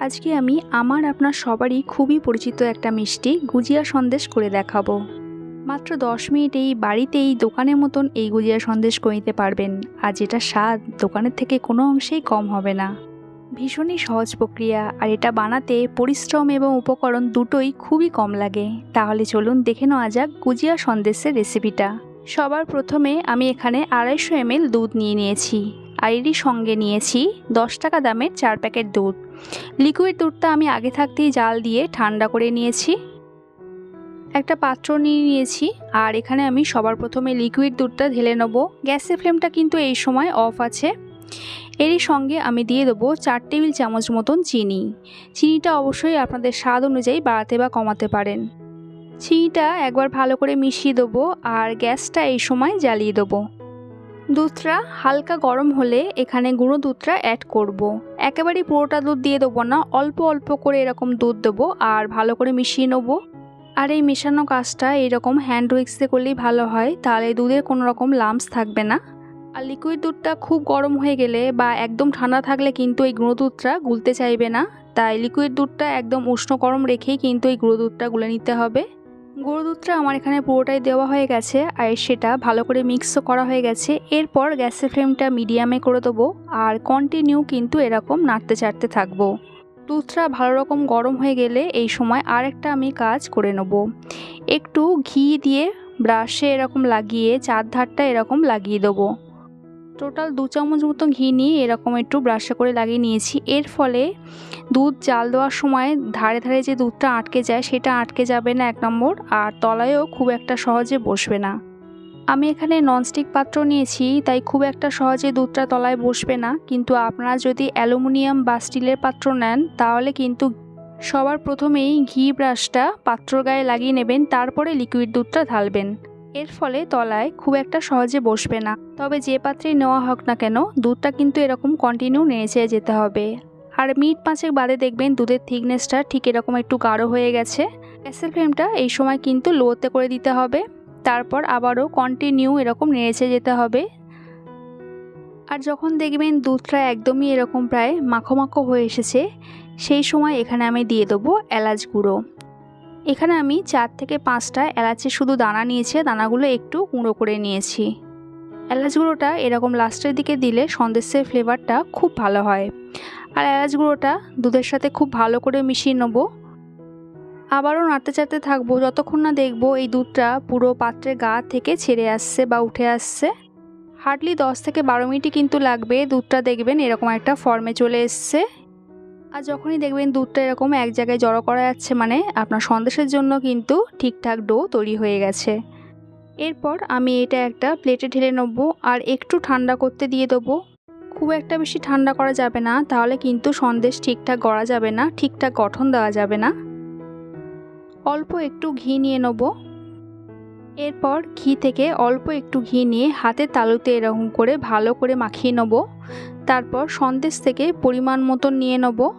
আজকে আমি আমার আপনার সবারই খুবই পরিচিত একটা মিষ্টি গুজিয়া সন্দেশ করে দেখাবো। মাত্র দশ মিনিটেই বাড়িতেই দোকানের মতন এই গুজিয়া সন্দেশ করে নিতে পারবেন, আর যেটা স্বাদ দোকানের থেকে কোনো অংশেই কম হবে না। ভীষণই সহজ প্রক্রিয়া, আর এটা বানাতে পরিশ্রম এবং উপকরণ দুটোই খুবই কম লাগে। তাহলে চলুন দেখে নেওয়া যাক গুজিয়া সন্দেশের রেসিপিটা সবার প্রথমে আমি এখানে আড়াইশো এমএল দুধ নিয়ে নিয়েছি। আর এরই সঙ্গে নিয়েছি দশ টাকা দামের চার প্যাকেট দুধ। লিকুইড দুধটা আমি আগে থাকতেই জাল দিয়ে ঠান্ডা করে নিয়েছি। একটা পাত্র নিয়ে নিয়েছি আর এখানে আমি সবার প্রথমে লিকুইড দুধটা ঢেলে নেব। গ্যাসের ফ্লেমটা কিন্তু এই সময় অফ আছে। এরই সঙ্গে আমি দিয়ে দেবো চার টেবিল চামচ মতন চিনি। চিনিটা অবশ্যই আপনাদের স্বাদ অনুযায়ী বাড়াতে বা কমাতে পারেন। চিনিটা একবার ভালো করে মিশিয়ে দেবো আর গ্যাসটা এই সময় জ্বালিয়ে দেবো। দুধটা হালকা গরম হলে এখানে গুঁড়ো দুধটা অ্যাড করব। একেবারেই পুরোটা দুধ দিয়ে দেবো না, অল্প অল্প করে এরকম দুধ দেবো আর ভালো করে মিশিয়ে নেব। আর এই মেশানো কাজটা এরকম হ্যান্ড উইক্সে করলেই ভালো হয়, তাহলে দুধের কোনো রকম লামস থাকবে না। আর লিকুইড দুধটা খুব গরম হয়ে গেলে বা একদম ঠান্ডা থাকলে কিন্তু এই গুঁড়ো দুধটা গুলতে চাইবে না, তাই লিকুইড দুধটা একদম উষ্ণ গরম রেখেই কিন্তু এই গুঁড়ো দুধটা গুলে নিতে হবে। গুঁড়ো দুধটা আমার এখানে পুরোটাই দেওয়া হয়ে গেছে আর সেটা ভালো করে মিক্সও করা হয়ে গেছে। এরপর গ্যাসের ফ্লেমটা মিডিয়ামে করে দেবো আর কন্টিনিউ কিন্তু এরকম নাড়তে চাড়তে থাকব। দুধটা ভালো রকম গরম হয়ে গেলে এই সময় আরেকটা আমি কাজ করে নেব। একটু ঘি দিয়ে ব্রাশে এরকম লাগিয়ে চার ধারটা এরকম লাগিয়ে দেবো। টোটাল দু চামচ মতো ঘি নিয়ে এরকম একটু ব্রাশে করে লাগিয়ে নিয়েছি। এর ফলে দুধ জাল দেওয়ার সময় ধারে ধারে যে দুধটা আটকে যায় সেটা আটকে যাবে না এক নম্বর, আর তলায়ও খুব একটা সহজে বসবে না। আমি এখানে ননস্টিক পাত্র নিয়েছি, তাই খুব একটা সহজে দুধটা তলায় বসবে না। কিন্তু আপনারা যদি অ্যালুমিনিয়াম বা স্টিলের পাত্র নেন, তাহলে কিন্তু সবার প্রথমেই ঘি ব্রাশটা পাত্র গায়ে লাগিয়ে নেবেন, তারপরে লিকুইড দুধটা ঢালবেন। এর ফলে তলায় খুব একটা সহজে বসবে না। তবে যে পাত্রেই নেওয়া হোক না কেন, দুধটা কিন্তু এরকম কন্টিনিউ নেড়ে যেতে হবে। আর মিনিট পাঁচেক বাদে দেখবেন দুধের থিকনেসটা ঠিক এরকম একটু গাঢ় হয়ে গেছে। গ্যাসের ফ্লেমটা এই সময় কিন্তু লোতে করে দিতে হবে। তারপর আবারও কন্টিনিউ এরকম নেড়েছে যেতে হবে। আর যখন দেখবেন দুধটা একদমই এরকম প্রায় মাখো মাখো হয়ে এসেছে, সেই সময় এখানে আমি দিয়ে দেবো এলাচ গুঁড়ো। এখানে আমি চার থেকে পাঁচটা এলাচের শুধু দানা নিয়েছি, দানাগুলো একটু গুঁড়ো করে নিয়েছি। এলাচ গুঁড়োটা এরকম লাস্টের দিকে দিলে সন্দেশের ফ্লেভারটা খুব ভালো হয়। আর এলাচ গুঁড়োটা দুধের সাথে খুব ভালো করে মিশিয়ে নেব। আবারও নাড়তে চাড়তে থাকব, যতক্ষণ না দেখব এই দুধটা পুরো পাত্রের গা থেকে ছেড়ে আসছে বা উঠে আসছে। হার্ডলি দশ থেকে বারো মিনিটই কিন্তু লাগবে, দুধটা দেখবেন এরকম একটা ফর্মে চলে এসছে। আর যখনই দেখবেন দুধটা এরকম এক জায়গায় জড়ো করা যাচ্ছে মানে আপনার সন্দেশের জন্য কিন্তু ঠিকঠাক ডো তৈরি হয়ে গেছে। এরপর আমি এটা একটা প্লেটে ঢেলে নেব আর একটু ঠান্ডা করতে দিয়ে দেবো। খুব একটা বেশি ঠান্ডা করা যাবে না, তাহলে কিন্তু সন্দেশ ঠিকঠাক গড়া যাবে না, ঠিকঠাক গঠন দেওয়া যাবে না। অল্প একটু ঘি নিয়ে নেব। এরপর ঘি থেকে অল্প একটু ঘি নিয়ে হাতে তালুতে এরকম করে ভালো করে মাখিয়ে নেব। তারপর সন্দেশ থেকে পরিমাণ মতন নিয়ে নেব।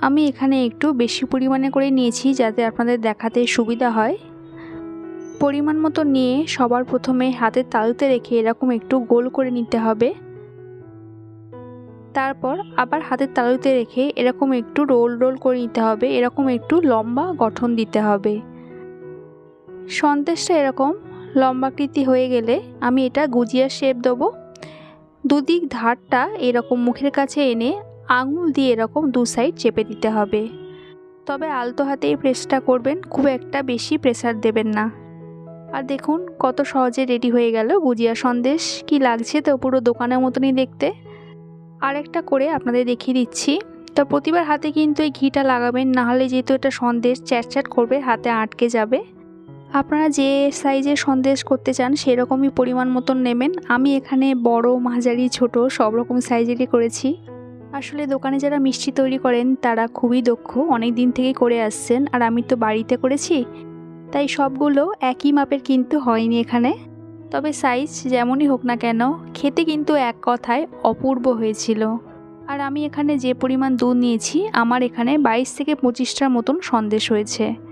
আমি এখানে একটু বেশি পরিমাণে করে নিয়েছি যাতে আপনাদের দেখাতে সুবিধা হয়। পরিমাণ মতো নিয়ে সবার প্রথমে হাতের তালুতে রেখে এরকম একটু গোল করে নিতে হবে। তারপর আবার হাতের তালুতে রেখে এরকম একটু রোল রোল করে নিতে হবে। এরকম একটু লম্বা গঠন দিতে হবে। সন্দেশটা এরকম লম্বাকৃতি হয়ে গেলে আমি এটা গুজিয়া শেপ দেবো। দুদিক ধারটা এরকম মুখের কাছে এনে আঙুল দিয়ে এরকম দু সাইড চেপে দিতে হবে। তবে আলতো হাতেই প্রেসটা করবেন, খুব একটা বেশি প্রেসার দেবেন না। আর দেখুন কত সহজে রেডি হয়ে গেল গুজিয়া সন্দেশ। কি লাগছে তো পুরো দোকানের মতনই দেখতে। আরেকটা করে আপনাদের দেখিয়ে দিচ্ছি। তো প্রতিবার হাতে কিন্তু এই ঘিটা লাগাবেন, নাহলে যেহেতু এটা সন্দেশ চ্যাট করবে, হাতে আটকে যাবে। আপনারা যে সাইজের সন্দেশ করতে চান সেরকমই পরিমাণ মতন নেবেন। আমি এখানে বড়, মাঝারি, ছোট সব রকম সাইজেরই করেছি। আসলে দোকানে যারা মিষ্টি তৈরি করেন তারা খুবই দক্ষ, অনেক দিন থেকেই করে আসছেন আর আমি তো বাড়িতে করেছি, তাই সবগুলো একই মাপের কিন্তু হয়নি এখানে। তবে সাইজ যেমনই হোক না কেন, খেতে কিন্তু এক কথায় অপূর্ব হয়েছিল। আর আমি এখানে যে পরিমাণ দুধ নিয়েছি, আমার এখানে বাইশ থেকে পঁচিশটার মতন সন্দেশ হয়েছে।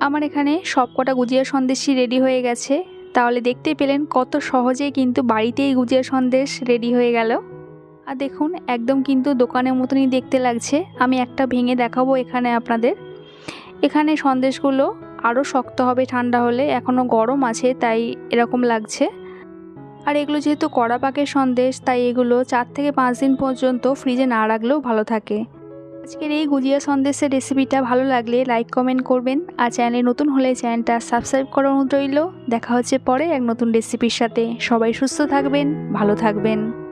আমার এখানে সব কটা গুজিয়া সন্দেশই রেডি হয়ে গেছে। তাহলে দেখতে পেলেন কত সহজেই কিন্তু বাড়িতেই গুজিয়া সন্দেশ রেডি হয়ে গেল। আর দেখুন, একদম কিন্তু দোকানের মতনই দেখতে লাগছে। আমি একটা ভেঙে দেখাবো এখানে আপনাদের। এখানে সন্দেশগুলো আরও শক্ত হবে ঠান্ডা হলে এখনও গরম আছে, তাই এরকম লাগছে। আর এগুলো যেহেতু কড়া পাকের সন্দেশ, তাই এগুলো চার থেকে পাঁচ দিন পর্যন্ত ফ্রিজে না রাখলেও ভালো থাকে। আজকের এই গুজিয়া সন্দেশের রেসিপিটা ভালো লাগলে লাইক কমেন্ট করবেন। আর চ্যানেলে নতুন হলে চ্যানেলটা সাবস্ক্রাইব করার অনুরোধ রইল। দেখা হচ্ছে পরে এক নতুন রেসিপির সাথে। সবাই সুস্থ থাকবেন, ভালো থাকবেন।